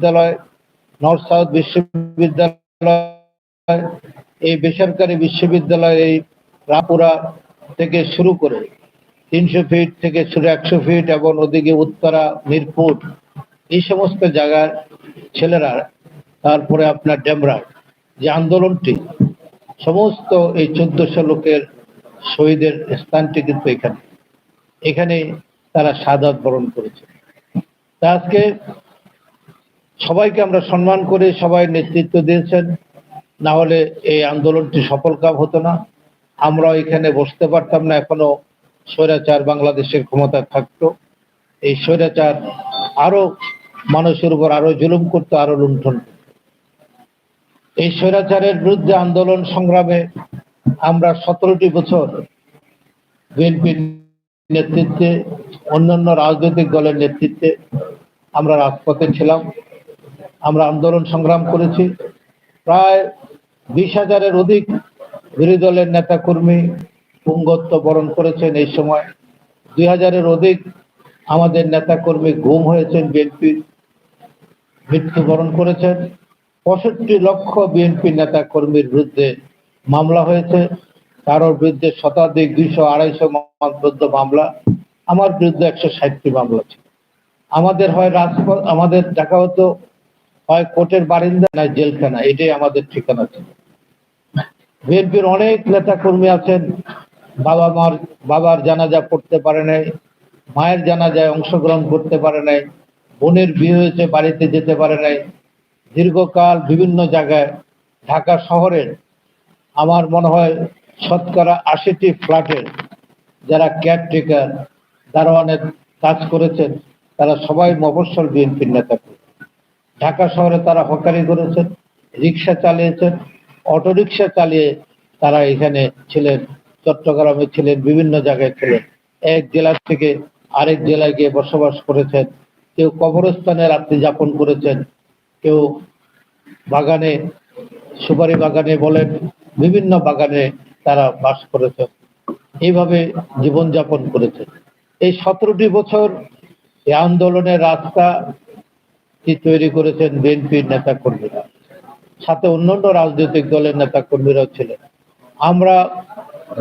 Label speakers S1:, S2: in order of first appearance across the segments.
S1: বিশ্ববিদ্যালয় north south বিশ্ববিদ্যালয়, এই বেসরকারি বিশ্ববিদ্যালয় এই রাপুরা থেকে শুরু করে তিনশো ফিট থেকে একশো ফিট এবং ওদিকে উত্তরা, মিরপুর, এই সমস্ত জায়গার ছেলেরা তারপরে আপনার ডেমরা যে আন্দোলনটি, সমস্ত এই চোদ্দশো লোকের শহীদের স্থানটি কিন্তু এখানে। এখানে তারা সাদাত বরণ করেছে। আজকে সবাইকে আমরা সম্মান করে সবাই নেতৃত্ব দিয়েছেন। না হলে এই আন্দোলনটি সফল কাম হতো না। আমরা এখানে বসতে পারতাম না, এখনও স্বৈরাচার বাংলাদেশের ক্ষমতা থাকতো। এই স্বৈরাচার আরও মানুষের উপর আরও জুলুম করতো, আরও লুণ্ঠন এই স্বৈরাচারের বিরুদ্ধে আন্দোলন সংগ্রামে আমরা সতেরোটি বছর বিএনপির নেতৃত্বে, অন্যান্য রাজনৈতিক দলের নেতৃত্বে আমরা রাজপথে ছিলাম। আমরা আন্দোলন সংগ্রাম করেছি। প্রায় বিশ হাজারের অধিক বিরোধী দলের নেতা কর্মী পুঙ্গত্ব বরণ করেছেন এই সময়। দুই হাজারের অধিক আমাদের নেতা কর্মী গুম হয়েছেন বিএনপির মৃত্যুবরণ করেছেন। পঁয়ষট্টি লক্ষ বিএনপি নেতা কর্মীর বিরুদ্ধে মামলা হয়েছে। কারোর বিরুদ্ধে শতাধিক দুইশো আড়াইশো মধ্যে মামলা, আমার বিরুদ্ধে একশো ষাটটি মামলা ছিল। আমাদের হয় রাজপথ, আমাদের দেখা হতো হয় কোর্টের বারিন্দা না জেলখানা, এটাই আমাদের ঠিকানা ছিল। বিএনপির অনেক নেতা কর্মী আছেন, বাবা মার, বাবার জানাজা পড়তে পারে নাই, মায়ের জানাজায় অংশগ্রহণ করতে পারে নাই, বোনের বিয়ে হয়েছে, বাড়িতে যেতে পারে নাই। দীর্ঘকাল বিভিন্ন জায়গায়, ঢাকা শহরের আমার মনে হয় শতকরা আশিটি ফ্ল্যাটের যারা কেয়ারটেকার দারোয়ানের কাজ করেছেন, তারা সবাই মফস্বল বিএনপির নেতা ঢাকা শহরে তারা হকারি করেছেন রিক্সা চালিয়েছেন অটোরিক্সা চালিয়ে তারা এখানে ছিলেন, চট্টগ্রামে ছিলেন, বিভিন্ন জায়গায় ছিলেন। এক জেলা থেকে আরেক জেলায় গিয়ে বসবাস করেছেন। কেউ কবরস্থানে রাত্রি যাপন করেছেন, কেউ বাগানে, সুপারি বাগানে বলেন, বিভিন্ন বাগানে তারা বাস করেছেন। এইভাবে জীবনযাপন করেছেন। এই সতেরোটি বছর এই আন্দোলনের রাস্তা কি তৈরি করেছেন বিএনপির নেতা কর্মীরা সাথে অন্যান্য রাজনৈতিক দলের নেতা কর্মীরাও ছিলেন। আমরা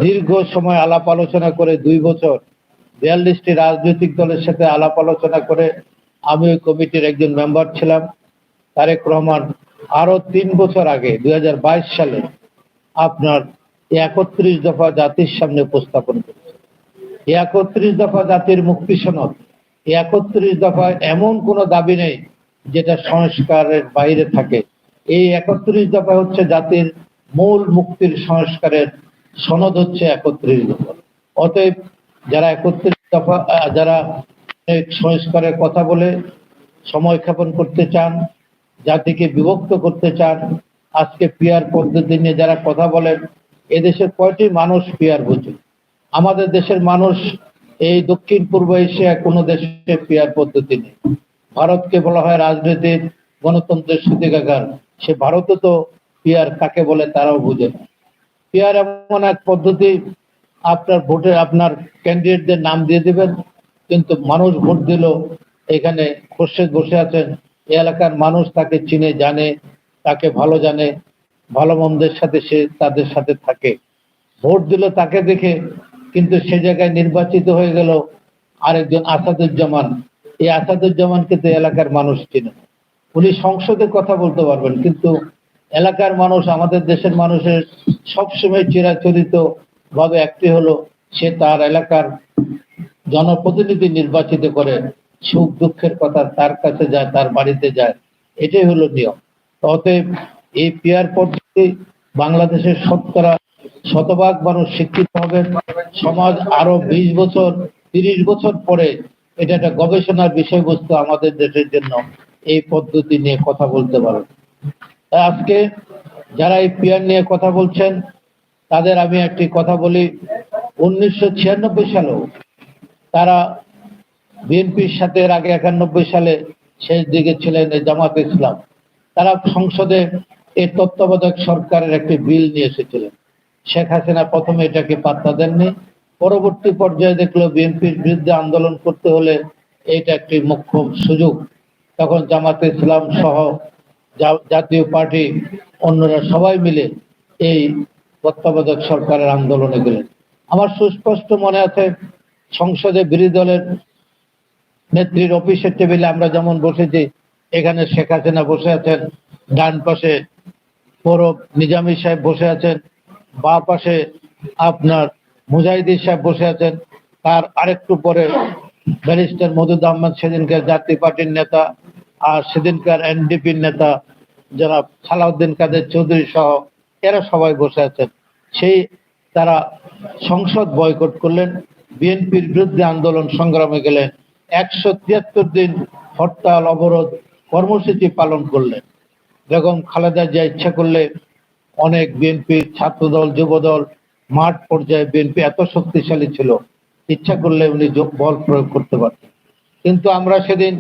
S1: দীর্ঘ সময় আলাপ আলোচনা করে দুই বছর বিয়াল্লিশটি রাজনৈতিক দলের সাথে আলাপ আলোচনা করে আমি ওই কমিটির একজন মেম্বার ছিলাম। তারেক রহমান আরও তিন বছর আগে, দুই হাজার বাইশ সালে আপনার একত্রিশ দফা জাতির সামনে উপস্থাপন করেছে। একত্রিশ দফা জাতির মুক্তি সনদ, একত্রিশ দফায় এমন কোনো দাবি নেই যেটা সংস্কারের বাইরে থাকে। এই একত্রিশ দফা হচ্ছে জাতির মূল মুক্তির সংস্কারের সনদ হচ্ছে একত্রিশ দফা। অতএব যারা একত্রিশ দফা যারা সংস্কারের কথা বলে, সময় ক্ষেপণ করতে চান, জাতিকে বিভক্ত করতে চান, আজকে পিয়ার পদ্ধতি নিয়ে যারা কথা বলেন, এদেশের কয়টি মানুষ পিয়ার বুঝে আমাদের দেশের মানুষ এই দক্ষিণ পূর্ব এশিয়া কোনো দেশে পিয়ার পদ্ধতি নেই। ভারতকে বলা হয় রাজনীতির গণতন্ত্রের সূতিকাগার সে ভারতে তো পিয়ার কাকে বলে তারাও বুঝে না। পিয়ার এমন এক পদ্ধতি, আপনার ভোটে আপনার ক্যান্ডিডেটদের নাম দিয়ে দেবেন, কিন্তু মানুষ ভোট দিল, এখানে খোরশেদ বসে আছেন। এলাকার মানুষ তাকে চিনে, জানে, তাকে ভালো জানে, ভালো মন্দের সাথে সে তাদের সাথে থাকে। ভোট দিল তাকে দেখে, কিন্তু সে জায়গায় নির্বাচিত হয়ে গেল আরেকজন আসাদুজ্জামান। এই আসাদুজ্জামানকে তো এলাকার মানুষ চিনে। উনি সংসদে কথা বলতে পারবেন, কিন্তু এলাকার মানুষ, আমাদের দেশের মানুষের সবসময় চিরাচরিত ভাবে একটি হলো, সে তার এলাকার জনপ্রতিনিধি নির্বাচিত করে, সুখ দুঃখের কথা তার কাছে যায়, তার বাড়িতে যায়। এটাই হলো নিয়ম। অতএব এই পিয়ার পদ্ধতি বাংলাদেশের শতকরা শতভাগ মানুষ শিক্ষিত হবে। সমাজ আরও বিশ বছর, তিরিশ বছর পরে এটা একটা গবেষণার বিষয়বস্তু আমাদের দেশের জন্য এই পদ্ধতি নিয়ে কথা বলতে পারে। তাই আজকে যারা এই পিয়ার নিয়ে কথা বলছেন, তাদের আমি একটি কথা বলি। উনিশশো ছিয়ানব্বই সালেও তারা বিএনপির সাথে এর আগে একানব্বই সালে শেষ দিকে ছিলেন জামাত ইসলাম। তারা সংসদে এই তত্ত্বাবধায়ক সরকারের একটি বিল নিয়ে এসেছিলেন। শেখ হাসিনা প্রথমে এটাকে পাত্তা দেননি। পরবর্তী পর্যায়ে দেখল বিএনপির বিরুদ্ধে আন্দোলন করতে হলে এটা একটি মুখ্য সুযোগ। তখন জামাতে ইসলাম সহ জাতীয় পার্টি অন্যরা সবাই মিলে এই তত্ত্বাবধায়ক সরকারের আন্দোলনে গেলেন। আমার সুস্পষ্ট মনে আছে, সংসদে বিরোধী দলের নেত্রীর অফিসের টেবিলে আমরা যেমন বসেছি, এখানে শেখ হাসিনা বসে আছেন, ডান পাশে পৌরব নিজামী সাহেব বসে আছেন, বা পাশে আপনার মুজাহিদি সাহেব বসে আছেন। তার আরেকটু পরে ব্যারিস্টার মদুদ আহমদ সেদিনকার জাতীয় পার্টির নেতা আর সেদিনকার এনডিপির নেতা যারা সালাউদ্দিন কাদের চৌধুরী সহ এরা সবাই বসে আছেন। সেই তারা সংসদ বয়কট করলেন, বিএনপির বিরুদ্ধে আন্দোলন সংগ্রামে গেলেন, একশো তিয়াত্তর দিন হরতাল, অবরোধ, কর্মসূচি পালন করলেন। বেগম খালেদা জিয়া ইচ্ছা করলে অনেক বিএনপির ছাত্রদল, যুবদল মাঠ পর্যায়ে বিএনপি এত শক্তিশালী ছিল, ইচ্ছা করলে উনি বল প্রয়োগ করতে পারতেন। কিন্তু আমরা সেদিন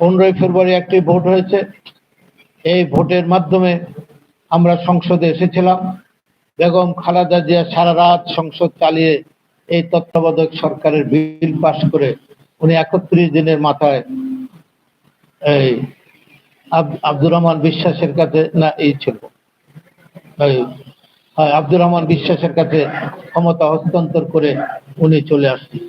S1: পনেরোই ফেব্রুয়ারি একটি ভোট হয়েছে। এই ভোটের মাধ্যমে আমরা সংসদে এসেছিলাম। বেগম খালেদা জিয়া সারা রাত সংসদ চালিয়ে এই তত্ত্বাবধায়ক সরকারের বিল পাশ করে উনি একত্রিশ দিনের মাথায় এই আব্দুর রহমান বিশ্বাসের কাছে না, এই ছিল। আব্দুর রহমান বিশ্বাসের কাছে ক্ষমতা হস্তান্তর করে উনি চলে আসছেন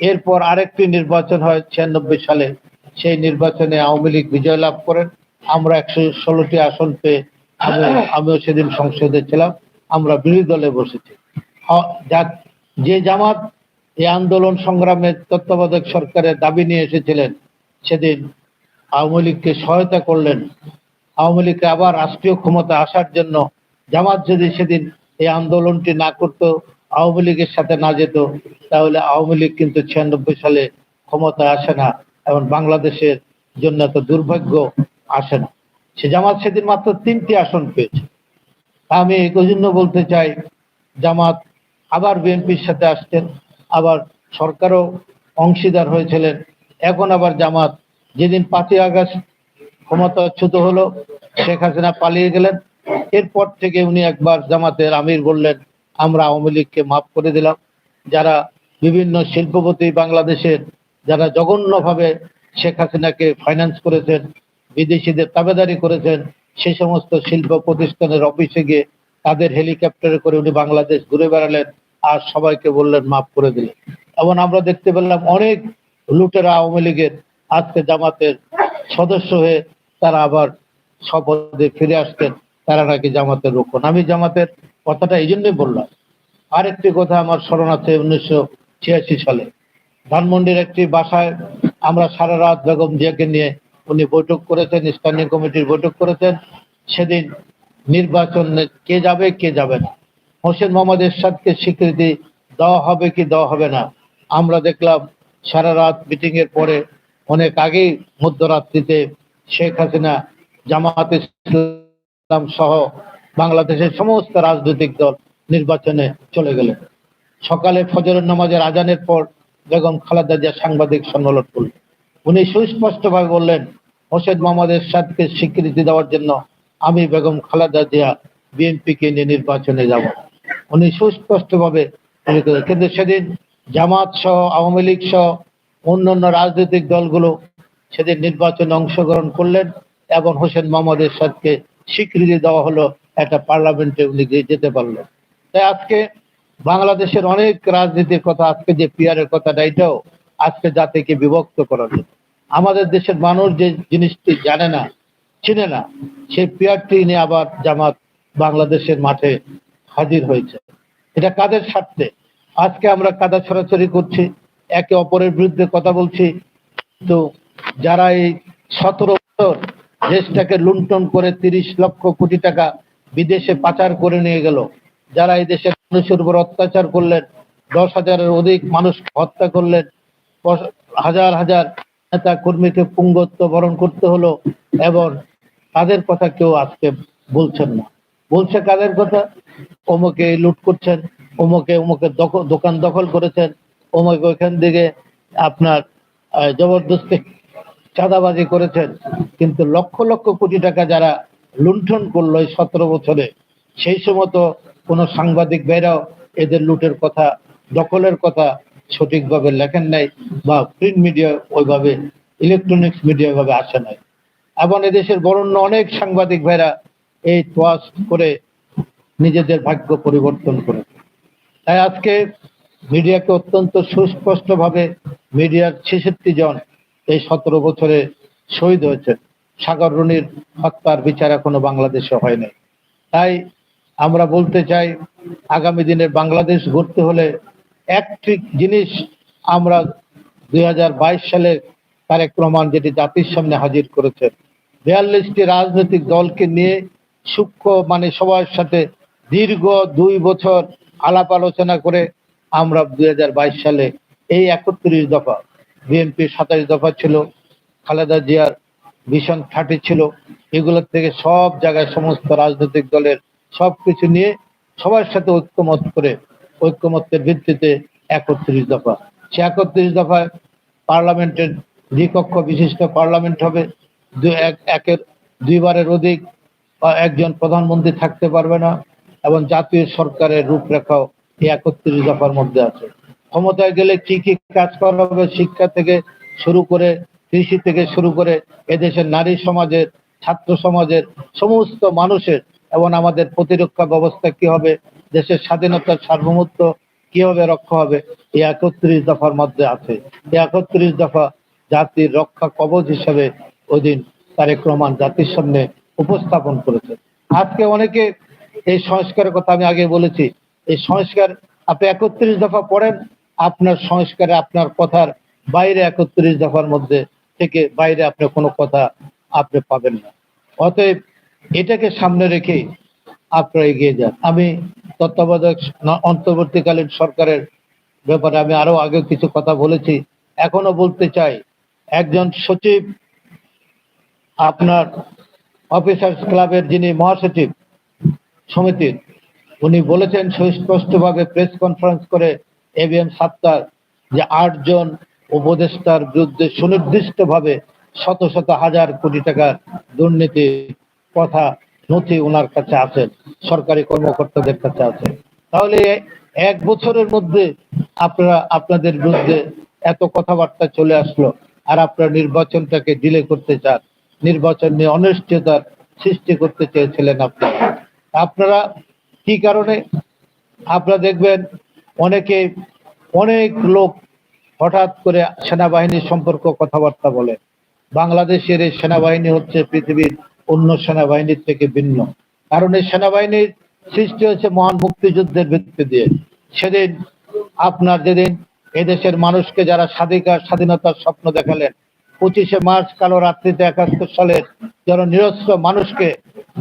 S1: এরপর আরেকটি নির্বাচন হয় ছিয়ানব্বই সালে, সেই নির্বাচনে আওয়ামী লীগ বিজয় লাভ করেন। আমরা একশো ষোলোটি আসন পেয়ে আমি- আমিও সেদিন সংসদে ছিলাম। আমরা বিরোধী দলে বসেছি। যে জামাত এই আন্দোলন সংগ্রামের তত্ত্বাবধায়ক সরকারের দাবি নিয়ে এসেছিলেন, সেদিন আওয়ামী লীগকে সহায়তা করলেন। আওয়ামী লীগকে আবার রাষ্ট্রীয় ক্ষমতা আসার জন্য জামাত যদি সেদিন এই আন্দোলনটি না করত, আওয়ামী লীগের সাথে না যেত, তাহলে আওয়ামী লীগ কিন্তু ছিয়ানব্বই সালে ক্ষমতা আসে না এবং বাংলাদেশের জন্য এত দুর্ভাগ্য আসে না। সে জামাত সেদিন মাত্র তিনটি আসন পেয়েছে। আমি এই জন্য বলতে চাই, জামাত আবার বিএনপির সাথে আসতেন, আবার সরকারও অংশীদার হয়েছিলেন, এখন আবার জামাত যেদিন পাঁচই আগস্ট ক্ষমতা ক্ষমতাচ্যুত হলো, শেখ হাসিনা পালিয়ে গেলেন এরপর থেকে উনি একবার জামাতের আমির বললেন, আমরা আওয়ামী লীগকে মাফ করে দিলাম। যারা বিভিন্ন শিল্পপতি বাংলাদেশের, যারা জঘন্যভাবে শেখ হাসিনাকে ফাইন্যান্স করেছেন, বিদেশিদের তাবেদারি করেছেন, সে সমস্ত শিল্প প্রতিষ্ঠানের অফিসে গিয়ে তাদের হেলিকপ্টারে করে উনি বাংলাদেশ ঘুরে বেড়ালেন আর সবাইকে বললেন, মাফ করে দিলেন এবং আমরা দেখতে পেলাম অনেক লুটেরা আওয়ামী লীগের আজকে জামাতের সদস্য হয়ে তারা আবার শপথে ফিরে আসতেন। তারা নাকি জামাতের রক্ষণ আমি জামাতের কথাটা এই জন্যই বললাম। আরেকটি কথা আমার স্মরণ আছে উনিশশো ছিয়াশি সালে। ধানমন্ডির একটি বাসায় আমরা সারা রাত বেগম জিয়াকে নিয়ে উনি বৈঠক করেছেন, স্থানীয় কমিটির বৈঠক করেছেন। সেদিন নির্বাচনে কে যাবে কে যাবে না। হোসেন মোহাম্মদ এরশাদকে স্বীকৃতি দেওয়া হবে কি দেওয়া হবে না, আমরা দেখলাম সারা রাত মিটিং এর পরে অনেক আগেই মধ্যরাত্রিতে শেখ হাসিনা জামাত ইসলাম সহ বাংলাদেশের সমস্ত রাজনৈতিক দল নির্বাচনে চলে গেলেন। সকালে ফজরের নামাজের আজানের পর বেগম খালেদা জিয়া সাংবাদিক সম্মেলন করলেন। উনি সুস্পষ্টভাবে বললেন হোসেন মোহাম্মদ এরশাদকে স্বীকৃতি দেওয়ার জন্য আমি বেগম খালেদা জিয়া বিএনপিকে নিয়ে নির্বাচনে যাব। উনি সুস্পষ্টভাবে কিন্তু সেদিন জামাত সহ, আওয়ামী লীগ সহ অন্যান্য রাজনৈতিক দলগুলো সেদিন নির্বাচনে অংশগ্রহণ করলেন এবং হোসেন মোহাম্মদ এরশাদকে স্বীকৃতি দেওয়া হলো একটা পার্লামেন্টে উনি যেতে পারল তাই আজকে বাংলাদেশের অনেক রাজনীতির কথা, আজকে যে পিয়ারের কথাটা, এটাও আজকে জাতিকে বিভক্ত করা আমাদের দেশের মানুষ যে জিনিসটি জানে না, চিনে না, সেই পিয়ারটি নিয়ে আবার জামাত বাংলাদেশের মাঠে হাজির হয়েছে। এটা কাদের স্বার্থে? আজকে আমরা কাদা ছড়াছড়ি করছি, একে অপরের বিরুদ্ধে কথা বলছি। তো যারা এই সতেরো বছর দেশটাকে লুণ্ঠন করে তিরিশ লক্ষ কোটি টাকা বিদেশে পাচার করে নিয়ে গেল। যারা এই দেশের মানুষের উপর অত্যাচার করলেন, দশ হাজারের অধিক মানুষ হত্যা করলেন হাজার হাজার নেতা কর্মীকে পুঙ্গত্ব বরণ করতে হলো এবং তাদের কথা কেউ আজকে বলছেন না। বলছে কাদের কথা? অমুকে লুট করছেন অমুকে অমুকে দোকান দখল করেছেন অমুকে ওইখান থেকে আপনার জবরদস্তি চাঁদাবাজি করেছেন, কিন্তু লক্ষ লক্ষ কোটি টাকা যারা লুণ্ঠন করল এই সতেরো বছরে, সেই সময় কোনো সাংবাদিক ভাইরাও এদের লুটের কথা, দখলের কথা সঠিকভাবে লেখেন নাই বা প্রিন্ট মিডিয়া ওইভাবে ইলেকট্রনিক্স মিডিয়া ভাবে আসে নাই। এবং এদেশের বরণ্য অনেক সাংবাদিক ভাইরা এই তোয়াজ করে নিজেদের ভাগ্য পরিবর্তন করে তাই আজকে মিডিয়াকে অত্যন্ত সুস্পষ্টভাবে মিডিয়ার ছেষট্টি জন এই সতেরো বছরে শহীদ হয়েছেন সাগর রুনির হত্যার বিচার এখনও বাংলাদেশে হয়নি তাই আমরা বলতে চাই, আগামী দিনে বাংলাদেশ গড়তে হলে একটি জিনিস আমরা দুই সালে তারেক রহমান যেটি জাতির সামনে হাজির করেছেন বিয়াল্লিশটি রাজনৈতিক দলকে নিয়ে সূক্ষ্ম মানে সবার সাথে দীর্ঘ দুই বছর আলাপ আলোচনা করে আমরা দুই হাজার বাইশ সালে এই একত্রিশ দফা বিএনপির সাতাশ দফা ছিল, খালেদা জিয়ার ভীষণ থার্টি ছিল, এগুলোর থেকে সব জায়গায় সমস্ত রাজনৈতিক দলের সব কিছু নিয়ে সবার সাথে ঐক্যমত করে, ঐক্যমত্যের ভিত্তিতে একত্রিশ দফা। সে একত্রিশ দফায় পার্লামেন্টের দ্বিকক্ষ বিশিষ্ট পার্লামেন্ট হবে এক, একের দুইবারের অধিক একজন প্রধানমন্ত্রী থাকতে পারবে না, এবং জাতীয় সরকারের রূপরেখাও এই একত্রিশ দফার মধ্যে আছে। ক্ষমতায় গেলে কি কি কাজ করা হবে, শিক্ষা থেকে শুরু করে কৃষি থেকে শুরু করে এদেশের নারী সমাজের, ছাত্র সমাজের, সমস্ত মানুষের এবং আমাদের প্রতিরক্ষা ব্যবস্থা কি হবে, দেশের স্বাধীনতার সার্বভৌমত্ব কীভাবে রক্ষা হবে, এই একত্রিশ দফার মধ্যে আছে। এই একত্রিশ দফা জাতির রক্ষা কবচ হিসেবে ওদিন তারেক রহমান জাতির সামনে উপস্থাপন করেছে আজকে অনেকে এই সংস্কারের কথা আমি আগে বলেছি। এই সংস্কার আপনি একত্রিশ দফা পড়েন আপনার সংস্কারে আপনার কথার বাইরে একত্রিশ দফার মধ্যে থেকে বাইরে আপনি কোনো কথা আপনি পাবেন না। অতএব এটাকে সামনে রেখে আপনারা এগিয়ে যান। আমি তত্ত্বাবধায়ক অন্তর্বর্তীকালীন সরকারের ব্যাপারে আমি আরও আগে কিছু কথা বলেছি। এখনও বলতে চাই, একজন সচিব, আপনার অফিসার্স ক্লাবের যিনি মহাসচিব সমিতির, উনি বলেছেন সুস্পষ্টভাবে প্রেস কনফারেন্স করে এবিএম সাত্তার যে আটজন উপদেষ্টার বিরুদ্ধে সুনির্দিষ্টভাবে শত শত হাজার কোটি টাকার দুর্নীতি কথা নথি ওনার কাছে আছেন সরকারি কর্মকর্তাদের কাছে আছে। তাহলে এক বছরের মধ্যে আপনারা আপনাদের বিরুদ্ধে এত কথাবার্তা চলে আসলো আর আপনারা নির্বাচনটাকে ডিলে করতে চান, নির্বাচন নিয়ে অনিশ্চয়তার সৃষ্টি করতে চেয়েছিলেন আপনারা আপনারা কি কারণে? আপনারা দেখবেন অনেকে, অনেক লোক হঠাৎ করে সেনাবাহিনী সম্পর্ক কথাবার্তা বলে। বাংলাদেশের এই সেনাবাহিনী হচ্ছে পৃথিবীর অন্য সেনাবাহিনীর থেকে ভিন্ন। কারণ এই সেনাবাহিনীর সৃষ্টি হয়েছে মহান মুক্তিযুদ্ধের ভিত্তি দিয়ে। সেদিন, আপনার যেদিন এদেশের মানুষকে যারা স্বাধিকার, স্বাধীনতার স্বপ্ন দেখালেন, পঁচিশে মার্চ কালো রাত্রিতে একাত্তর সালের যারা নিরস্ত্র মানুষকে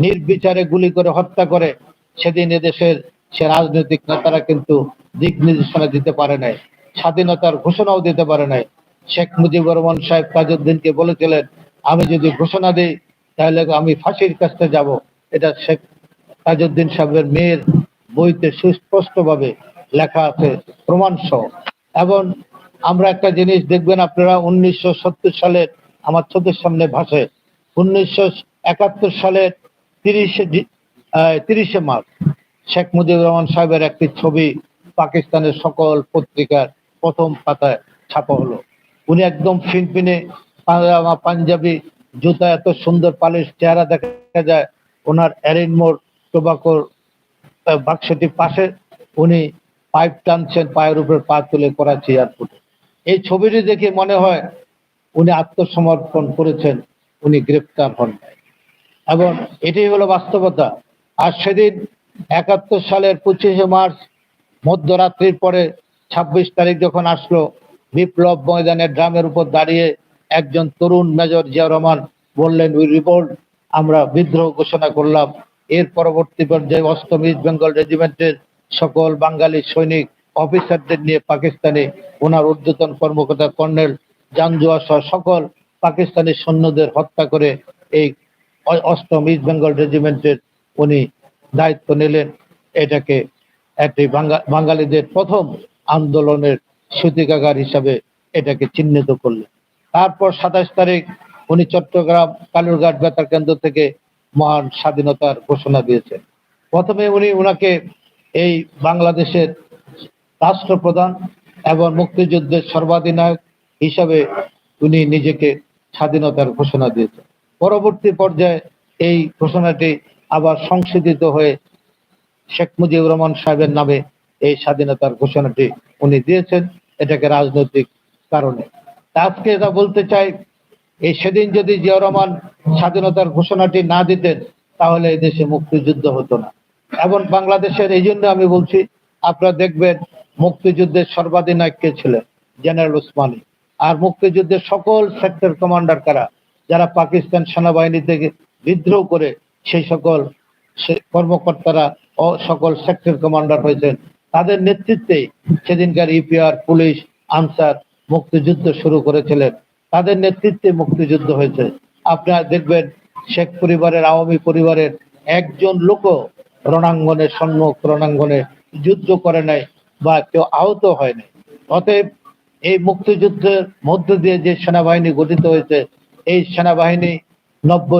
S1: নির্বিচারে গুলি করে হত্যা করে, সেদিন এদেশের সে রাজনৈতিক নেতারা কিন্তু দিক নির্দেশনা দিতে পারে নাই, স্বাধীনতার ঘোষণাও দিতে পারে নাই। শেখ মুজিবুর রহমান সাহেব তাজউদ্দিনকে বলেছিলেন, আমি যদি ঘোষণা দিই, তাহলে আমি ফাঁসির কাছে যাব। এটা শেখ তাজউদ্দিন সাহেবের মেয়ের বইতে সুস্পষ্টভাবে লেখা আছে প্রমাণ সহ এবং আমরা একটা জিনিস দেখবেন আপনারা, উনিশশো সত্তর সালের আমার চোখের সামনে ভাসে। উনিশশো একাত্তর সালের তিরিশে তিরিশে মার্চ। শেখ মুজিবুর রহমান সাহেবের একটি ছবি পাকিস্তানের সকল পত্রিকার প্রথম পাতায় ছাপা হলো। উনি একদম ফিনফিনে পাঞ্জাবি জুতা এত সুন্দর পালিশ চেহারা দেখা যায়। ওনার অ্যারেনমোর টোবাকোর আহ, বাক্সটির পাশে উনি পাইপ টানছেন পায়ের উপর পা তুলে করাচি এয়ারপোর্টে। এই ছবিটি দেখে মনে হয় উনি আত্মসমর্পণ করেছেন উনি গ্রেপ্তার হন এবং এটাই হলো বাস্তবতা। আর সেদিন একাত্তর সালের পঁচিশে মার্চ মধ্যরাত্রির পরে ছাব্বিশ তারিখ যখন আসলো, বিপ্লব ময়দানের ড্রামের উপর দাঁড়িয়ে একজন তরুণ মেজর জিয়া রহমান বললেন উই রিপোর্ট আমরা বিদ্রোহ ঘোষণা করলাম। এর পরবর্তী পর্যায়ে অষ্টম ইস্ট বেঙ্গল রেজিমেন্টের সকল বাঙালি সৈনিক, অফিসারদের নিয়ে পাকিস্তানে ওনার ঊর্ধ্বতন কর্মকর্তা কর্নেল জানজুয়া সহ সকল পাকিস্তানি সৈন্যদের হত্যা করে এই অষ্টম ইস্ট বেঙ্গল রেজিমেন্টের উনি দায়িত্ব নিলেন। এটাকে একটি বাঙা- বাঙালিদের প্রথম আন্দোলনের সূতিকাগার হিসাবে এটাকে চিহ্নিত করলেন। তারপর সাতাশ তারিখ উনি চট্টগ্রাম কালুরঘাট বেতার কেন্দ্র থেকে মহান স্বাধীনতার ঘোষণা দিয়েছেন। প্রথমে উনি ওনাকে এই বাংলাদেশের রাষ্ট্রপ্রধান এবং মুক্তিযুদ্ধের সর্বাধিনায়ক হিসাবে উনি নিজেকে স্বাধীনতার ঘোষণা দিয়েছেন। পরবর্তী পর্যায়ে এই ঘোষণাটি আবার সংশোধিত হয়ে শেখ মুজিবুর রহমান সাহেবের নামে এই স্বাধীনতার ঘোষণাটি উনি দিয়েছেন এটাকে রাজনৈতিক কারণে। আজকে এটা বলতে চাই, এই সেদিন যদি জিয়া রহমান স্বাধীনতার ঘোষণাটি না দিতেন, তাহলে এই দেশে মুক্তিযুদ্ধ হতো না। এবং বাংলাদেশের এই জন্য আমি বলছি, আপনারা দেখবেন মুক্তিযুদ্ধের সর্বাধিনায়ক কে ছিলেন? জেনারেল ওসমানী। আর মুক্তিযুদ্ধের সকল সেক্টর কমান্ডার কারা? যারা পাকিস্তান সেনাবাহিনী থেকে বিদ্রোহ করে সেই সকল কর্মকর্তারা সকল সেক্টর কমান্ডার হয়েছেন। তাদের নেতৃত্বে সেদিনকার ইপিআর পুলিশ, আনসার মুক্তিযুদ্ধ শুরু করেছিলেন। তাদের নেতৃত্বে মুক্তিযুদ্ধ হয়েছে। আপনারা দেখবেন শেখ পরিবারের, আওয়ামী পরিবারের একজন লোকও রণাঙ্গনে সম্মুখ রণাঙ্গনে যুদ্ধ করে নাই বা কেউ আহত হয় নাই। অতএব এই মুক্তিযুদ্ধের মধ্য দিয়ে যে সেনাবাহিনী গঠিত হয়েছে, এই সেনাবাহিনী নব্বই